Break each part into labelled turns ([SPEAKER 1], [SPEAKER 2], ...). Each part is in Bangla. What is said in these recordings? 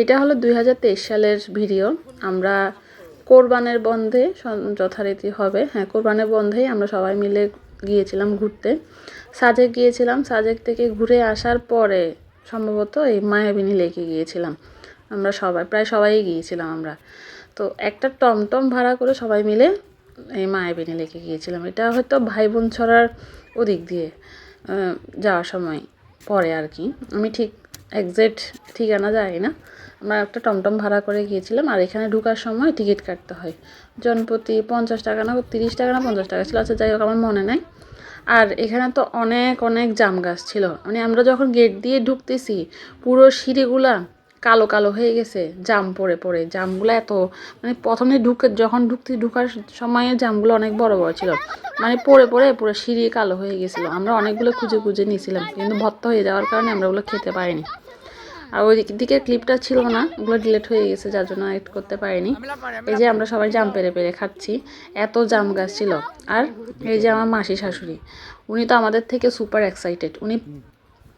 [SPEAKER 1] এটা হলো দু হাজার তেইশ সালের ভিডিও। আমরা কোরবানের বন্ধে যথারীতি হবে। হ্যাঁ কোরবানের বন্ধেই আমরা সবাই মিলে গিয়েছিলাম ঘুরতে। সাজেক গিয়েছিলাম। সাজেক থেকে ঘুরে আসার পরে সম্ভবত এই মায়াবিনী লেকে গিয়েছিলাম। আমরা সবাই প্রায় সবাই গিয়েছিলাম আমরা। তো একটা টমটম ভাড়া করে সবাই মিলে এই মায়াবিনী লেকে গিয়েছিলাম। এটা হয়তো ভাই বোন ছড়ার ওদিক দিয়ে যাওয়ার সময় পরে আর কি। আমি ঠিক একজ্যাক্ট ঠিকানা জানি না। আমরা একটা টমটম ভাড়া করে গিয়েছিলাম আর এখানে ঢুকার সময় টিকিট কাটতে হয়। জনপ্রতি পঞ্চাশ টাকা না তিরিশ টাকা না, পঞ্চাশ টাকা ছিল আচ্ছা যাই হোক, আমার মনে নাই। আর এখানে তো অনেক অনেক জাম গাছ ছিল। মানে আমরা যখন গেট দিয়ে ঢুকতেছি, পুরো সিঁড়িগুলা কালো কালো হয়ে গেছে, জাম পড়ে পড়ে। জামগুলো এত মানে প্রথমে ঢুকে, যখন ঢুকতে, ঢুকার সময়ে জামগুলো অনেক বড় বড় ছিল। মানে পড়ে পড়ে পুরো সিঁড়ি কালো হয়ে গেছিল। আমরা অনেকগুলো খুঁজে খুঁজে নিয়েছিলাম, কিন্তু ভর্তা হয়ে যাওয়ার কারণে আমরা ওগুলো খেতে পারিনি। আর ওই দিকের ক্লিপটা ছিল না, ওগুলো ডিলেট হয়ে গেছে, যার জন্য এড করতে পারিনি। এই যে আমরা সবাই জাম পেরে পেরে খাচ্ছি, এত জাম গাছ ছিল। আর এই যে আমার মাসি শাশুড়ি, উনি তো আমাদের থেকে সুপার এক্সাইটেড উনি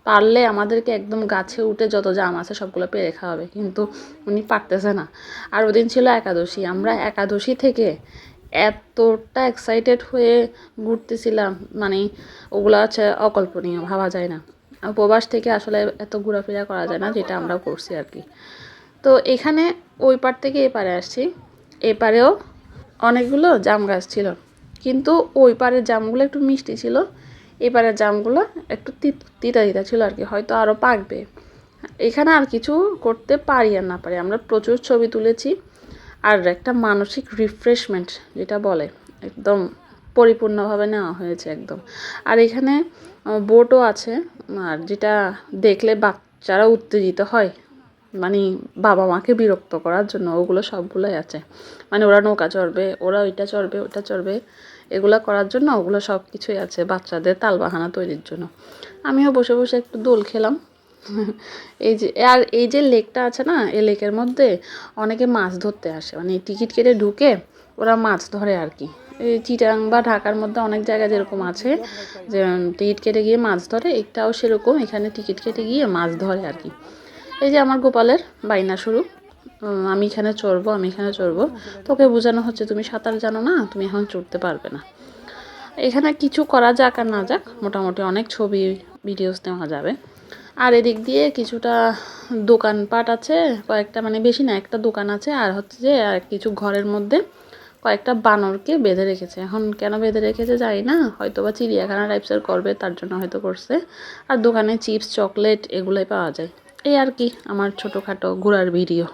[SPEAKER 1] পারলে আমাদেরকে একদম গাছে উঠে যত জাম আছে সবগুলো পেরে খাওয়াবে, কিন্তু উনি পারতেছে না। আর ওদিন ছিল একাদশী, আমরা একাদশী থেকে এতটা এক্সাইটেড হয়ে ঘুরতেছিলাম মানে ওগুলো হচ্ছে অকল্পনীয়, ভাবা যায় না। উপবাস থেকে আসলে এত ঘোরাফেরা করা যায় না, যেটা আমরা করছি আর কি। তো এখানে ওই পার থেকে এ পারে আসছি। এপারেও অনেকগুলো জাম গাছ ছিল। কিন্তু ওই পারের জামগুলো একটু মিষ্টি ছিল। এপারের জামগুলো একটু তিতা তিতা ছিল আর কি, হয়তো আরও পাকবে। এখানে আর কিছু করতে পারি আর না পারি, আমরা প্রচুর ছবি তুলেছি। আর একটা মানসিক রিফ্রেশমেন্ট যেটা বলে, একদম পরিপূর্ণভাবে নেওয়া হয়েছে একদম। আর এখানে বোটও আছে, আর যেটা দেখলে বাচ্চারা উত্তেজিত হয় মানে বাবা মাকে বিরক্ত করার জন্য, ওগুলো সবগুলোই আছে। মানে ওরা নৌকা চড়বে, ওরা ওইটা চড়বে, ওটা চড়বে, এগুলো করার জন্য ওগুলো সব কিছুই আছে বাচ্চাদের তালবাহানা তৈরির জন্য। আমিও বসে বসে একটু দোল খেলাম। এই যে, আর এই যে লেকটা আছে না, এই লেকের মধ্যে অনেকে মাছ ধরতে আসে। মানে টিকিট কেটে ঢুকে ওরা মাছ ধরে আর কি। চিটাং বা ঢাকার মধ্যে অনেক জায়গায় যেরকম আছে, যে টিকিট কেটে গিয়ে মাছ ধরে, একটাও সেরকম এখানে টিকিট কেটে গিয়ে মাছ ধরে আর কি। এই যে আমার গোপালের বাইনা শুরু আমি এখানে চড়বো, আমি এখানে চড়বো। তোকে বোঝানো হচ্ছে তুমি সাঁতার জানো না, তুমি এখন চড়তে পারবে না। এখানে কিছু করা যাক আর না যাক, মোটামুটি অনেক ছবি ভিডিওস নেওয়া যাবে। আর এদিক দিয়ে কিছুটা দোকানপাট আছে, কয়েকটা মানে বেশি না, একটা দোকান আছে, আর হচ্ছে যে, আর কিছু ঘরের মধ্যে কয়েকটা বানরকে বেঁধে রেখেছে। এখন কেন বেঁধে রেখেছে জানি না। হয়তো বা চিড়িয়াখানা টাইপসের করবে, তার জন্য হয়তো করছে। আর দোকানে চিপস চকলেট এগুলোই পাওয়া যায়। এই আর কি, আমার ছোটোখাটো ঘোরার ভিডিও